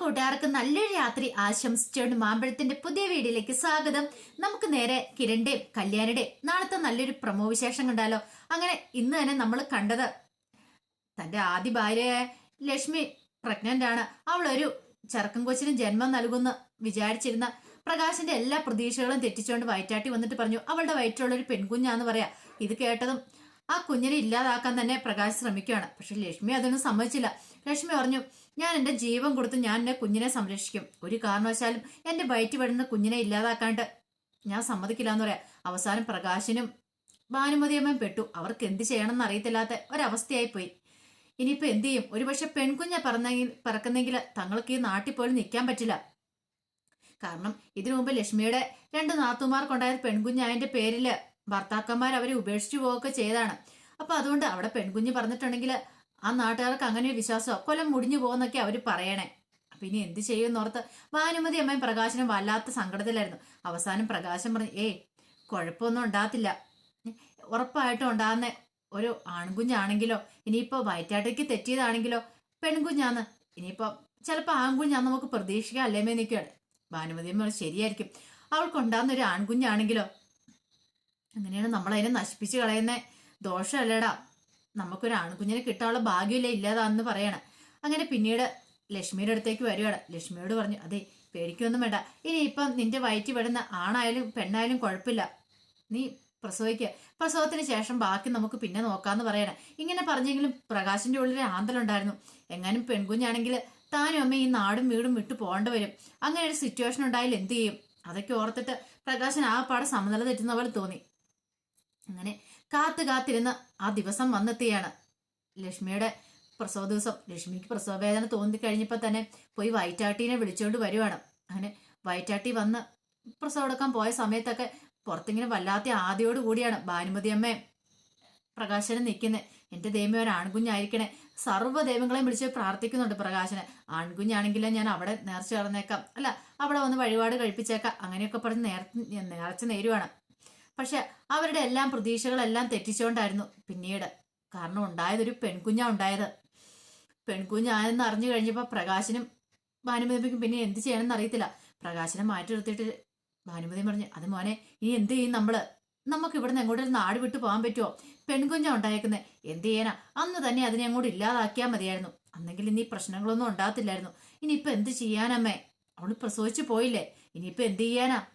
കൂട്ടുകാർക്ക് നല്ലൊരു രാത്രി ആശംസിച്ചുകൊണ്ട് മാമ്പഴത്തിന്റെ പുതിയ വീഡിയോയിലേക്ക് സ്വാഗതം. നമുക്ക് നേരെ കിരണ്ടേ കല്യാണിയുടെയും നാളത്തെ നല്ലൊരു പ്രമോ വിശേഷം കണ്ടാലോ അങ്ങനെ ഇന്ന് തന്നെ നമ്മൾ കണ്ടത് തന്റെ ആദ്യ ഭാര്യ ലക്ഷ്മി പ്രഗ്നന്റ് ആണ്. അവളൊരു ചെറുക്കൻ കൊച്ചിന് ജന്മം നൽകുമെന്ന് വിചാരിച്ചിരുന്ന പ്രകാശിന്റെ എല്ലാ പ്രതീക്ഷകളും തെറ്റിച്ചുകൊണ്ട് വയറ്റാട്ടി വന്നിട്ട് പറഞ്ഞു അവളുടെ വയറ്റുള്ള ഒരു പെൺകുഞ്ഞാന്ന് പറയാ. ഇത് കേട്ടതും ആ കുഞ്ഞിനെ ഇല്ലാതാക്കാൻ തന്നെ പ്രകാശ് ശ്രമിക്കുകയാണ്. പക്ഷെ ലക്ഷ്മി അതൊന്നും സമ്മതിച്ചില്ല. ലക്ഷ്മി പറഞ്ഞു ഞാൻ എന്റെ ജീവൻ കൊടുത്ത് ഞാൻ എന്റെ കുഞ്ഞിനെ സംരക്ഷിക്കും. ഒരു കാരണവശാലും എന്റെ വയറ്റി വിടുന്ന കുഞ്ഞിനെ ഇല്ലാതാക്കാണ്ട് ഞാൻ സമ്മതിക്കില്ല എന്ന് പറയാം. അവസാനം പ്രകാശിനും ഭാനുമതിയമ്മയും പെട്ടു. അവർക്ക് എന്ത് ചെയ്യണമെന്ന് അറിയത്തില്ലാത്ത ഒരവസ്ഥയായി പോയി. ഇനിയിപ്പോ എന്ത് ചെയ്യും? ഒരുപക്ഷെ പെൺകുഞ്ഞ പറന്നെങ്കിൽ പറക്കുന്നെങ്കിൽ തങ്ങൾക്ക് ഈ നാട്ടിൽ പോലും നിൽക്കാൻ പറ്റില്ല. കാരണം ഇതിനു മുമ്പ് ലക്ഷ്മിയുടെ രണ്ട് നാത്തുമാർക്കുണ്ടായ പെൺകുഞ്ഞായതിന്റെ പേരിൽ ഭർത്താക്കന്മാർ അവരെ ഉപേക്ഷിച്ചു പോവുകയൊക്കെ ചെയ്താണ്. അപ്പൊ അതുകൊണ്ട് അവിടെ പെൺകുഞ്ഞ് പറഞ്ഞിട്ടുണ്ടെങ്കിൽ ആ നാട്ടുകാർക്ക് അങ്ങനെ ഒരു വിശ്വാസം കൊല്ലം മുടിഞ്ഞു പോകുന്നൊക്കെ അവർ പറയണേ. ഇനി എന്ത് ചെയ്യുമെന്നോർത്ത് ഭാനുമതി അമ്മയും പ്രകാശനും വല്ലാത്ത സങ്കടത്തിലായിരുന്നു. അവസാനം പ്രകാശം പറഞ്ഞു ഏയ് കുഴപ്പമൊന്നും ഉണ്ടാകത്തില്ല. ഉറപ്പായിട്ടും ഉണ്ടാകുന്ന ഒരു ആൺകുഞ്ഞാണെങ്കിലോ ഇനിയിപ്പോ വയറ്റാട്ടയ്ക്ക് തെറ്റിയതാണെങ്കിലോ പെൺകുഞ്ഞാന്ന് ഇനിയിപ്പോ ചിലപ്പോൾ ആൺകുഞ്ഞാന്ന് നമുക്ക് പ്രതീക്ഷിക്കാം അല്ലേമേ നിൽക്കുകയാണ്. ഭാനുമതി അമ്മ ശരിയായിരിക്കും. അവൾക്കുണ്ടാകുന്ന ഒരു ആൺകുഞ്ഞാണെങ്കിലോ അങ്ങനെയാണ് നമ്മൾ അതിനെ നശിപ്പിച്ച് കളയുന്ന. ദോഷമല്ലേടാ. നമുക്കൊരു ആൺകുഞ്ഞിനെ കിട്ടാനുള്ള ഭാഗ്യമില്ല ഇല്ലാതാന്ന് പറയണ. അങ്ങനെ പിന്നീട് ലക്ഷ്മിയുടെ അടുത്തേക്ക് വരികയാണ്. ലക്ഷ്മിയോട് പറഞ്ഞു അതെ പേടിക്കൊന്നും വേണ്ട. ഇനി ഇപ്പം നിന്റെ വയറ്റി വിടുന്ന ആണായാലും പെണ്ണായാലും കുഴപ്പമില്ല. നീ പ്രസവിക്കുക പ്രസവത്തിന് ശേഷം ബാക്കി നമുക്ക് പിന്നെ നോക്കാന്ന് പറയണം. ഇങ്ങനെ പറഞ്ഞെങ്കിലും പ്രകാശിന്റെ ഉള്ളിൽ ആന്തലുണ്ടായിരുന്നു എങ്ങാനും പെൺകുഞ്ഞാണെങ്കിൽ താനും അമ്മ ഈ നാടും വീടും വിട്ടു പോകേണ്ടി വരും. അങ്ങനെ ഒരു സിറ്റുവേഷൻ ഉണ്ടായാൽ എന്ത് ചെയ്യും? അതൊക്കെ ഓർത്തിട്ട് പ്രകാശൻ ആ പാടെ സമനില തെറ്റുന്ന പോലെ തോന്നി. അങ്ങനെ കാത്ത് കാത്തിരുന്ന് ആ ദിവസം വന്നെത്തുകയാണ് ലക്ഷ്മിയുടെ പ്രസവ ദിവസം. ലക്ഷ്മിക്ക് പ്രസവ വേദന തോന്നി പോയി വയറ്റാട്ടീനെ വിളിച്ചുകൊണ്ട് വരുവാണ്. അങ്ങനെ വൈറ്റാട്ടി വന്ന് പ്രസവം എടുക്കാൻ പോയ സമയത്തൊക്കെ പുറത്തിങ്ങനെ വല്ലാത്ത ആദ്യയോട് കൂടിയാണ്. ഭാനുമതി അമ്മയും പ്രകാശനം നിൽക്കുന്നത് എന്റെ ദൈവം ഒരു ആൺകുഞ്ഞായിരിക്കണേ. സർവ ദൈവങ്ങളെയും വിളിച്ച് പ്രാർത്ഥിക്കുന്നുണ്ട് പ്രകാശന്. ആൺകുഞ്ഞാണെങ്കിലും ഞാൻ അവിടെ നേർച്ച കടന്നേക്കാം അല്ല അവിടെ വന്ന് വഴിപാട് കഴിപ്പിച്ചേക്കാം. അങ്ങനെയൊക്കെ പറഞ്ഞ് നേർ നേർച്ച നേരുവാണ്. പക്ഷെ അവരുടെ എല്ലാം പ്രതീക്ഷകളെല്ലാം തെറ്റിച്ചുകൊണ്ടായിരുന്നു പിന്നീട്. കാരണം ഉണ്ടായതൊരു പെൺകുഞ്ഞാ ഉണ്ടായത്. പെൺകുഞ്ഞായെന്ന് അറിഞ്ഞു കഴിഞ്ഞപ്പോൾ പ്രകാശനും ഭാനുമതിക്കും പിന്നെ എന്ത് ചെയ്യണമെന്ന് അറിയത്തില്ല. പ്രകാശനെ മാറ്റി നിർത്തിയിട്ട് ഭാനുമതി പറഞ്ഞു അത് മോനെ ഇനി എന്ത് ചെയ്യും നമ്മൾ? നമുക്ക് ഇവിടുന്ന് എങ്ങോട്ടും നാട് വിട്ടു പോകാൻ പറ്റുമോ പെൺകുഞ്ഞാ ഉണ്ടായേക്കുന്നത് എന്ത് ചെയ്യാനാ? അന്ന് തന്നെ അതിനെ അങ്ങോട്ട് ഇല്ലാതാക്കിയാൽ മതിയായിരുന്നു. അന്നെങ്കിൽ ഇനി പ്രശ്നങ്ങളൊന്നും ഉണ്ടാകത്തില്ലായിരുന്നു. ഇനിയിപ്പോ എന്ത് ചെയ്യാനമ്മേ അവൾ പ്രസവിച്ചു പോയില്ലേ? ഇനിയിപ്പോ എന്ത് ചെയ്യാനാ?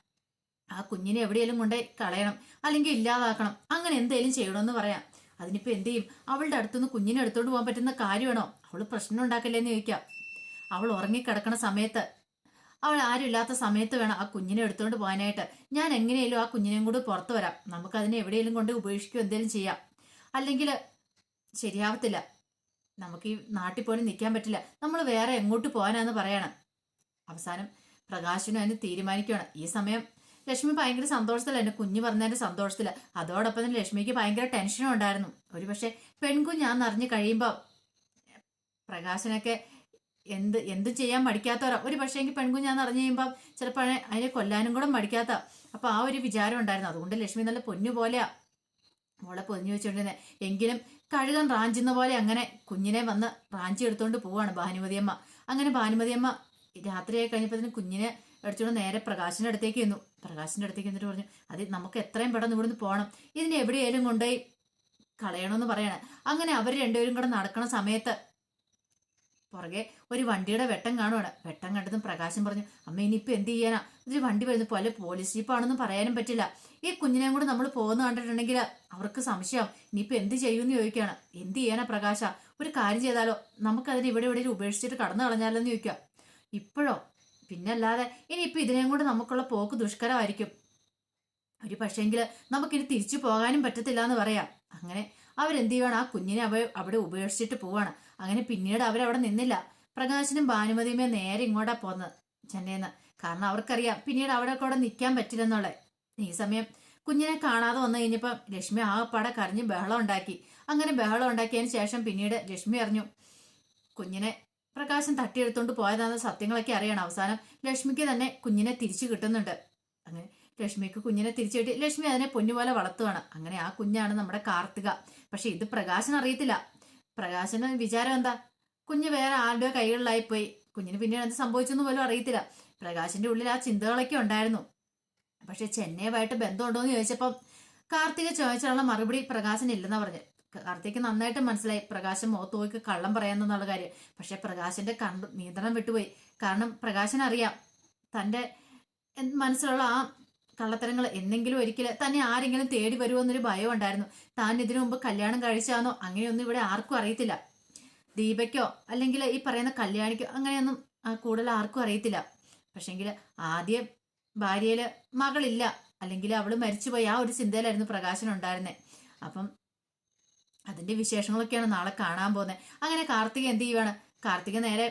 ആ കുഞ്ഞിനെ എവിടെയെങ്കിലും കൊണ്ടേ കളയണം അല്ലെങ്കിൽ ഇല്ലാതാക്കണം അങ്ങനെ എന്തേലും ചെയ്യണമെന്ന് പറയാം. അതിനിപ്പോ എന്ത് ചെയ്യും? അവളുടെ അടുത്തുനിന്ന് കുഞ്ഞിനെ എടുത്തോണ്ട് പോകാൻ പറ്റുന്ന കാര്യമാണോ? അവൾ പ്രശ്നം ഉണ്ടാക്കില്ലേന്ന് ചോദിക്കാം. അവൾ ഉറങ്ങിക്കിടക്കണ സമയത്ത് അവൾ ആരും ഇല്ലാത്ത സമയത്ത് വേണം ആ കുഞ്ഞിനെ എടുത്തോണ്ട് പോകാനായിട്ട്. ഞാൻ എങ്ങനെയാലും ആ കുഞ്ഞിനെയും കൂടെ പുറത്തു വരാം. നമുക്ക് അതിനെ എവിടെയെങ്കിലും കൊണ്ട് ഉപേക്ഷിക്കുകയോ എന്തെങ്കിലും ചെയ്യാം. അല്ലെങ്കിൽ ശരിയാവത്തില്ല. നമുക്ക് ഈ നാട്ടിൽ പോലും നിൽക്കാൻ പറ്റില്ല. നമ്മൾ വേറെ എങ്ങോട്ട് പോകാനാന്ന് പറയണം. അവസാനം പ്രകാശനും അതിന് തീരുമാനിക്കുകയാണ്. ഈ സമയം ലക്ഷ്മി ഭയങ്കര സന്തോഷത്തില്ല എന്റെ കുഞ്ഞ് പറഞ്ഞതിന്റെ സന്തോഷത്തില. അതോടൊപ്പം തന്നെ ലക്ഷ്മിക്ക് ഭയങ്കര ടെൻഷനും ഉണ്ടായിരുന്നു. ഒരു പക്ഷെ പെൺകുഞ്ഞാന്ന് അറിഞ്ഞു കഴിയുമ്പോൾ പ്രകാശനൊക്കെ എന്ത് എന്തും ചെയ്യാൻ മടിക്കാത്തവരാ. ഒരു പക്ഷേ എങ്കിൽ പെൺകുഞ്ഞാന്ന് അറിഞ്ഞു കഴിയുമ്പോൾ ചിലപ്പോൾ അതിനെ കൊല്ലാനും കൂടെ മടിക്കാത്ത അപ്പൊ ആ ഒരു വിചാരം ഉണ്ടായിരുന്നു. അതുകൊണ്ട് ലക്ഷ്മി നല്ല പൊന്നു പോലെയാ മോളെ പൊതിഞ്ഞു വെച്ചോണ്ടിരുന്നെ. എങ്കിലും കഴുകൻ റാഞ്ചുന്ന പോലെ അങ്ങനെ കുഞ്ഞിനെ വന്ന് റാഞ്ചി എടുത്തോണ്ട് പോവാണ് ഭാനുമതിയമ്മ. അങ്ങനെ ഭാനുമതിയമ്മ രാത്രിയായി കഴിഞ്ഞപ്പോൾ കുഞ്ഞിനെ എടുത്തോണ്ട് നേരെ പ്രകാശിന്റെ അടുത്തേക്ക് ചെന്നു. പ്രകാശിന്റെ അടുത്തേക്ക് എന്നിട്ട് പറഞ്ഞു അത് നമുക്ക് എത്രയും പെട്ടെന്ന് ഇവിടുന്ന് പോകണം ഇതിനെ എവിടെയായാലും കൊണ്ടുപോയി കളയണമെന്ന് പറയണേ. അങ്ങനെ അവർ രണ്ടുപേരും കൂടെ നടക്കണ സമയത്ത് പുറകെ ഒരു വണ്ടിയുടെ വെട്ടം കാണുവാണ്. വെട്ടം കണ്ടതും പ്രകാശം പറഞ്ഞു അമ്മ ഇനിയിപ്പോ എന്ത് ചെയ്യാനാ? ഇതൊരു വണ്ടി വരുന്നു പോലെ പോലീസ് ജീപ്പാണെന്നും പറയാനും പറ്റില്ല. ഈ കുഞ്ഞിനെയും കൂടെ നമ്മൾ പോകുന്ന കണ്ടിട്ടുണ്ടെങ്കിൽ അവർക്ക് സംശയം. ഇനിയിപ്പോ എന്ത് ചെയ്യുമെന്ന് ചോദിക്കുകയാണ്. എന്ത് ചെയ്യാനാ പ്രകാശ? ഒരു കാര്യം ചെയ്താലോ? നമുക്കതിനെ ഇവിടെ ഇവിടെ ഉപേക്ഷിച്ചിട്ട് കടന്നു കളഞ്ഞാലോ എന്ന് ചോദിക്കുക. ഇപ്പോഴോ? പിന്നല്ലാതെ ഇനിയിപ്പോൾ ഇതിനെയും കൊണ്ട് നമുക്കുള്ള പോക്ക് ദുഷ്കരമായിരിക്കും. ഒരു പക്ഷേങ്കിൽ നമുക്കിനി തിരിച്ചു പോകാനും പറ്റത്തില്ല എന്ന് പറയാം. അങ്ങനെ അവരെന്ത് ചെയ്യണം ആ കുഞ്ഞിനെ അവ അവിടെ ഉപേക്ഷിച്ചിട്ട് പോവാണ്. അങ്ങനെ പിന്നീട് അവരവിടെ നിന്നില്ല. പ്രകാശനും ഭാനുമതിയുമേ നേരെ ഇങ്ങോട്ടാ പോന്നത് ചെന്നൈന്ന്. കാരണം അവർക്കറിയാം പിന്നീട് അവിടെ കൂടെ നിൽക്കാൻ പറ്റില്ലെന്നുള്ളത്. ഈ സമയം കുഞ്ഞിനെ കാണാതെ വന്നു കഴിഞ്ഞപ്പോൾ ലക്ഷ്മി ആകപ്പാടെ കരഞ്ഞ് ബഹളം ഉണ്ടാക്കി. അങ്ങനെ ബഹളം ഉണ്ടാക്കിയതിന് ശേഷം പിന്നീട് ലക്ഷ്മി അറിഞ്ഞു കുഞ്ഞിനെ പ്രകാശം തട്ടിയെടുത്തോണ്ട് പോയതാണെന്ന സത്യങ്ങളൊക്കെ അറിയണം. അവസാനം ലക്ഷ്മിക്ക് തന്നെ കുഞ്ഞിനെ തിരിച്ചു കിട്ടുന്നുണ്ട്. അങ്ങനെ ലക്ഷ്മിക്ക് കുഞ്ഞിനെ തിരിച്ചു കിട്ടി. ലക്ഷ്മി അതിനെ പൊന്നുപോലെ വളർത്തുവാണ്. അങ്ങനെ ആ കുഞ്ഞാണ് നമ്മുടെ കാർത്തിക. പക്ഷെ ഇത് പ്രകാശൻ അറിയത്തില്ല. പ്രകാശന് വിചാരം എന്താ? കുഞ്ഞ് വേറെ ആരുടെ കൈകളിലായി പോയി. കുഞ്ഞിന് പിന്നീട് എന്ത് സംഭവിച്ചെന്ന് പോലും അറിയത്തില്ല. പ്രകാശിന്റെ ഉള്ളിൽ ആ ചിന്തകളൊക്കെ ഉണ്ടായിരുന്നു. പക്ഷെ ചെന്നൈയുമായിട്ട് ബന്ധമുണ്ടോ എന്ന് ചോദിച്ചപ്പം കാർത്തിക ചോദിച്ചാലുള്ള മറുപടി പ്രകാശൻ ഇല്ലെന്നാ പറഞ്ഞു കാർത്തിക് നന്നായിട്ട് മനസ്സിലായി. പ്രകാശം മുഖത്ത് നോക്കി കള്ളം പറയാന്നുള്ള കാര്യം. പക്ഷെ പ്രകാശന്റെ കണ്ട് നിയന്ത്രണം വിട്ടുപോയി. കാരണം പ്രകാശൻ അറിയാം തന്റെ മനസ്സിലുള്ള ആ കള്ളത്തരങ്ങൾ എന്തെങ്കിലും ഒരിക്കൽ തന്നെ ആരെങ്കിലും തേടി വരുമോ എന്നൊരു ഭയം ഉണ്ടായിരുന്നു. താൻ ഇതിനു മുമ്പ് കല്യാണം കഴിച്ചാന്നോ അങ്ങനെയൊന്നും ഇവിടെ ആർക്കും അറിയത്തില്ല. ദീപയ്ക്കോ അല്ലെങ്കിൽ ഈ പറയുന്ന കല്യാണിക്കോ അങ്ങനെയൊന്നും കൂടുതൽ ആർക്കും അറിയത്തില്ല. പക്ഷെങ്കിൽ ആദ്യ ഭാര്യയിൽ മകളില്ല. അല്ലെങ്കിൽ അവൾ മരിച്ചുപോയി. ആ ഒരു ചിന്തയിലായിരുന്നു പ്രകാശൻ ഉണ്ടായിരുന്നത് അപ്പം അതിന്റെ വിശേഷങ്ങളൊക്കെയാണ് നാളെ കാണാൻ പോകുന്നത് അങ്ങനെ കാർത്തിക എന്ത് ചെയ്യുവാണ്? കാർത്തിക നേരെ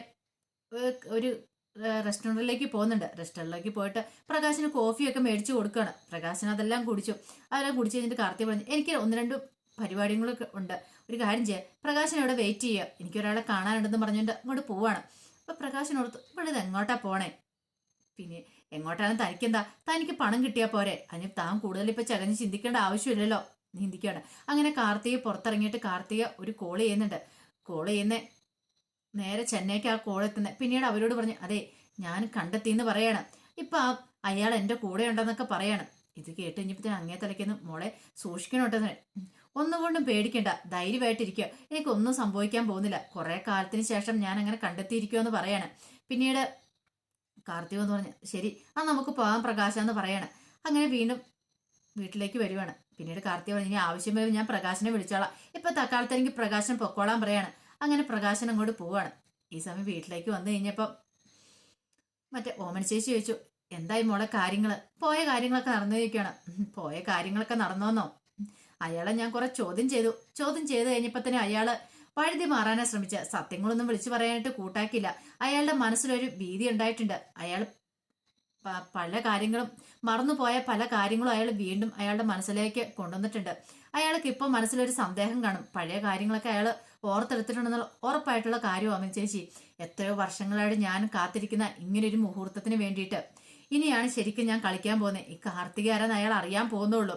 ഒരു റെസ്റ്റോറന്റിലേക്ക് പോകുന്നുണ്ട്. റെസ്റ്റോറന്റിലേക്ക് പോയിട്ട് പ്രകാശിന് കോഫിയൊക്കെ മേടിച്ചു കൊടുക്കുകയാണ് പ്രകാശൻ അതെല്ലാം കുടിച്ചു. അതെല്ലാം കുടിച്ചു കഴിഞ്ഞിട്ട് കാർത്തിക പറഞ്ഞു എനിക്ക് ഒന്ന് രണ്ട് പരിപാടികളൊക്കെ ഉണ്ട്. ഒരു കാര്യം ചെയ്യാം. പ്രകാശൻ ഇവിടെ വെയിറ്റ് ചെയ്യുക എനിക്ക് ഒരാളെ കാണാനുണ്ടെന്ന് പറഞ്ഞുകൊണ്ട് അങ്ങോട്ട് പോവാണ്. അപ്പൊ പ്രകാശൻ ഓർത്തു ഇവിടെ ഇത് എങ്ങോട്ടാ പോണേ? പിന്നെ എങ്ങോട്ടാണ്? തനിക്കെന്താ? തനിക്ക് പണം കിട്ടിയാൽ പോരെ. അതിന് താൻ കൂടുതൽ ഇപ്പൊ ചകഞ്ഞ് ചിന്തിക്കേണ്ട ആവശ്യമില്ലല്ലോ. ചിന്തിക്കുകയാണ് അങ്ങനെ കാർത്തിക പുറത്തിറങ്ങിയിട്ട് കാർത്തിക ഒരു കോൾ ചെയ്യുന്നുണ്ട്. കോൾ ചെയ്യുന്ന നേരെ ചെന്നൈക്ക് ആ കോൾ എത്തുന്നത് പിന്നീട് അവരോട് പറഞ്ഞു അതെ ഞാൻ കണ്ടെത്തി എന്ന് പറയാണ്. ഇപ്പൊ ആ അയാൾ എന്റെ കൂടെ ഉണ്ടെന്നൊക്കെ പറയാണ്. ഇത് കേട്ട് കഴിഞ്ഞപ്പോഴത്തേന് അങ്ങേ തലയ്ക്കുന്നു മോളെ സൂക്ഷിക്കണോട്ടെന്ന് ഒന്നുകൊണ്ടും പേടിക്കണ്ട. ധൈര്യമായിട്ടിരിക്കുക. എനിക്കൊന്നും സംഭവിക്കാൻ പോകുന്നില്ല. കുറെ കാലത്തിന് ശേഷം ഞാൻ അങ്ങനെ കണ്ടെത്തിയിരിക്കുമെന്ന് പറയാണ്. പിന്നീട് കാർത്തിക എന്ന് പറഞ്ഞു ശരി ആ നമുക്ക് പോകാൻ പ്രകാശം എന്ന് പറയാണ്. അങ്ങനെ വീണ്ടും വീട്ടിലേക്ക് വരുവാണ്. പിന്നീട് കാർത്തി പറഞ്ഞു ഇനി ആവശ്യം വരും ഞാൻ പ്രകാശനെ വിളിച്ചോളാം. ഇപ്പൊ തക്കാലത്ത് എനിക്ക് പ്രകാശൻ പൊക്കോളാൻ പറയാണ്. അങ്ങനെ പ്രകാശൻ അങ്ങോട്ട് പോവാണ്. ഈ സമയം വീട്ടിലേക്ക് വന്നു കഴിഞ്ഞപ്പം മറ്റേ ഓമൻ ചേച്ചി ചോദിച്ചു എന്തായി മോളെ കാര്യങ്ങൾ പോയ കാര്യങ്ങളൊക്കെ നടന്നു ചോദിക്കുകയാണ് പോയ കാര്യങ്ങളൊക്കെ നടന്നോന്നോ? അയാളെ ഞാൻ കുറെ ചോദ്യം ചെയ്തു. ചോദ്യം ചെയ്ത് കഴിഞ്ഞപ്പോ തന്നെ അയാൾ വഴുതി മാറാനാ ശ്രമിച്ച സത്യങ്ങളൊന്നും വിളിച്ചു പറയാനായിട്ട് കൂട്ടാക്കില്ല അയാളുടെ മനസ്സിലൊരു ഭീതി ഉണ്ടായിട്ടുണ്ട്. അയാൾ പല കാര്യങ്ങളും മറന്നുപോയ പല കാര്യങ്ങളും അയാൾ വീണ്ടും അയാളുടെ മനസ്സിലേക്ക് കൊണ്ടുവന്നിട്ടുണ്ട്. അയാൾക്ക് ഇപ്പം മനസ്സിലൊരു സന്ദേഹം കാണും. പഴയ കാര്യങ്ങളൊക്കെ അയാൾ ഓർത്തെടുത്തിട്ടുണ്ടെന്നുള്ള ഉറപ്പായിട്ടുള്ള കാര്യമാണ് ചേച്ചി. എത്രയോ വർഷങ്ങളായിട്ട് ഞാൻ കാത്തിരിക്കുന്ന ഇങ്ങനൊരു മുഹൂർത്തത്തിന് വേണ്ടിയിട്ട്. ഇനിയാണ് ശരിക്കും ഞാൻ കളിക്കാൻ പോകുന്നത്. ഈ കാർത്തിക ആരാന്ന് അയാൾ അറിയാൻ പോകുന്നുള്ളൂ.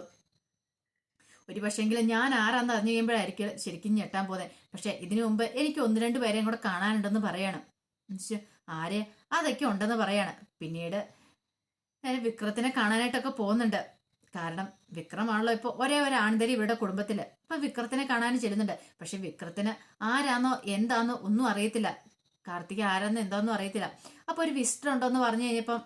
ഒരു പക്ഷേങ്കിലും ഞാൻ ആരാന്ന് അറിഞ്ഞു കഴിയുമ്പോഴായിരിക്കും ശരിക്കും ഞെട്ടാൻ പോകുന്നത്. പക്ഷെ ഇതിനു മുമ്പ് എനിക്ക് ഒന്ന് രണ്ട് പേരെയും കൂടെ കാണാനുണ്ടെന്ന് പറയാണ്. ആരെ? അതൊക്കെ ഉണ്ടെന്ന് പറയാണ്. പിന്നീട് വിക്രത്തിനെ കാണാനായിട്ടൊക്കെ പോകുന്നുണ്ട്. കാരണം വിക്രമാണല്ലോ ഇപ്പൊ ഒരേ ഒരു ആൺതരി ഇവിടെ കുടുംബത്തിൽ. അപ്പൊ വിക്രത്തിനെ കാണാൻ ചെല്ലുന്നുണ്ട്. പക്ഷെ വിക്രത്തിന് ആരാന്നോ എന്താന്നോ ഒന്നും അറിയത്തില്ല. കാർത്തിക ആരാന്നോ എന്താന്നോ അറിയത്തില്ല. അപ്പൊ ഒരു വിസിറ്റർ ഉണ്ടോന്ന് പറഞ്ഞു കഴിഞ്ഞപ്പം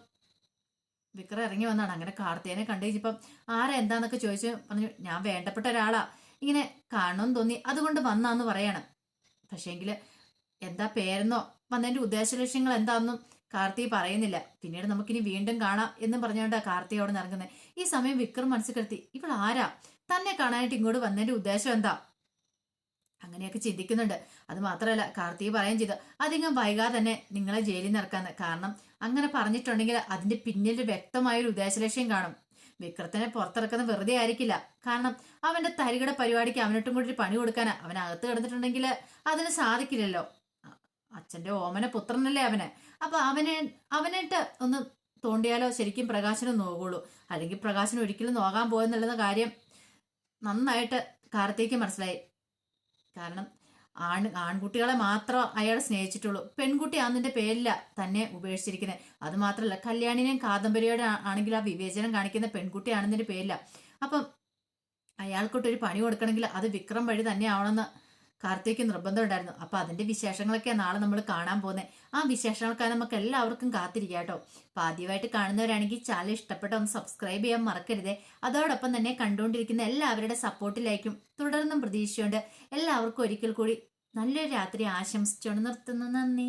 വിക്രം ഇറങ്ങി വന്നാണ്. അങ്ങനെ കാർത്തികനെ കണ്ടു കഴിഞ്ഞപ്പം ആരാ എന്താന്നൊക്കെ ചോദിച്ചു പറഞ്ഞു ഞാൻ വേണ്ടപ്പെട്ട ഒരാളാ. ഇങ്ങനെ കാണണം തോന്നി. അതുകൊണ്ട് വന്നാന്ന് പറയാണ്. പക്ഷേങ്കിൽ എന്താ പേരെന്നോ? വന്നതിന്റെ ഉദ്ദേശ ലക്ഷ്യങ്ങൾ എന്താണെന്നും കാർത്തിക് പറയുന്നില്ല. പിന്നീട് നമുക്കിനി വീണ്ടും കാണാം എന്നും പറഞ്ഞുകൊണ്ടാ കാർത്തി അവിടെ നിറങ്ങുന്നത് ഈ സമയം വിക്രം മനസ്സിൽ കിടത്തി ഇവൾ ആരാ? തന്നെ കാണാനായിട്ട് ഇങ്ങോട്ട് വന്നതിന്റെ ഉദ്ദേശം എന്താ? അങ്ങനെയൊക്കെ ചിന്തിക്കുന്നുണ്ട്. അത് മാത്രമല്ല കാർത്തി പറയുകയും ചെയ്തു അധികം വൈകാതെ തന്നെ നിങ്ങളെ ജയിലിൽ നിന്ന് ഇറക്കാന്ന്. കാരണം അങ്ങനെ പറഞ്ഞിട്ടുണ്ടെങ്കിൽ അതിന്റെ പിന്നിൽ വ്യക്തമായ ഒരു ഉദ്ദേശലക്ഷ്യം കാണും. വിക്രത്തിനെ പുറത്തിറക്കുന്നത് വെറുതെ ആയിരിക്കില്ല. കാരണം അവന്റെ തരികട പരിപാടിക്ക് അവനൊട്ടും കൂടി ഒരു പണി കൊടുക്കാനാ. അവൻ അകത്ത് കിടന്നിട്ടുണ്ടെങ്കിൽ അതിന് സാധിക്കില്ലല്ലോ. അ- അച്ഛന്റെ ഓമന പുത്രനല്ലേ അവന്? അപ്പൊ അവനെ അവനായിട്ട് ഒന്ന് തോണ്ടിയാലോ? ശരിക്കും പ്രകാശനം നോക്കുള്ളൂ അല്ലെങ്കിൽ പ്രകാശനം ഒരിക്കലും നോക്കാൻ പോകുന്നുള്ള കാര്യം നന്നായിട്ട് കാർത്തിക്ക് മനസ്സിലായി. കാരണം ആൺ ആൺകുട്ടികളെ മാത്രം അയാൾ സ്നേഹിച്ചിട്ടുള്ളൂ. പെൺകുട്ടി അന്നിന്റെ പേരില്ല തന്നെ ഉപേക്ഷിച്ചിരിക്കുന്നത് അത് മാത്രമല്ല കല്യാണിനെയും കാദംബരിയോടെ ആണെങ്കിൽ ആ വിവേചനം കാണിക്കുന്ന പെൺകുട്ടി പെൺകുട്ടിയാണെന്നതിന്റെ പേരില്ല അപ്പം അയാൾക്കൊട്ടൊരു പണി കൊടുക്കണമെങ്കിൽ അത് വിക്രം വഴി തന്നെ ആവണമെന്ന് കാർത്തിക്ക് നിർബന്ധം ഉണ്ടായിരുന്നു. അപ്പൊ അതിന്റെ വിശേഷങ്ങളൊക്കെ നാളെ നമ്മൾ കാണാൻ പോകുന്നത് ആ വിശേഷങ്ങൾക്കായി നമുക്ക് എല്ലാവർക്കും കാത്തിരിക്കാം കേട്ടോ. ആദ്യമായിട്ട് കാണുന്നവരാണെങ്കിൽ ചാനൽ ഇഷ്ടപ്പെട്ട ഒന്ന് സബ്സ്ക്രൈബ് ചെയ്യാൻ മറക്കരുതേ. അതോടൊപ്പം തന്നെ കണ്ടുകൊണ്ടിരിക്കുന്ന എല്ലാവരുടെ സപ്പോർട്ടിലായിരിക്കും തുടർന്നും പ്രതീക്ഷയുണ്ട്. എല്ലാവർക്കും ഒരിക്കൽ കൂടി നല്ലൊരു രാത്രി ആശംസിച്ചുകൊണ്ട് നിർത്തുന്നു. നന്ദി.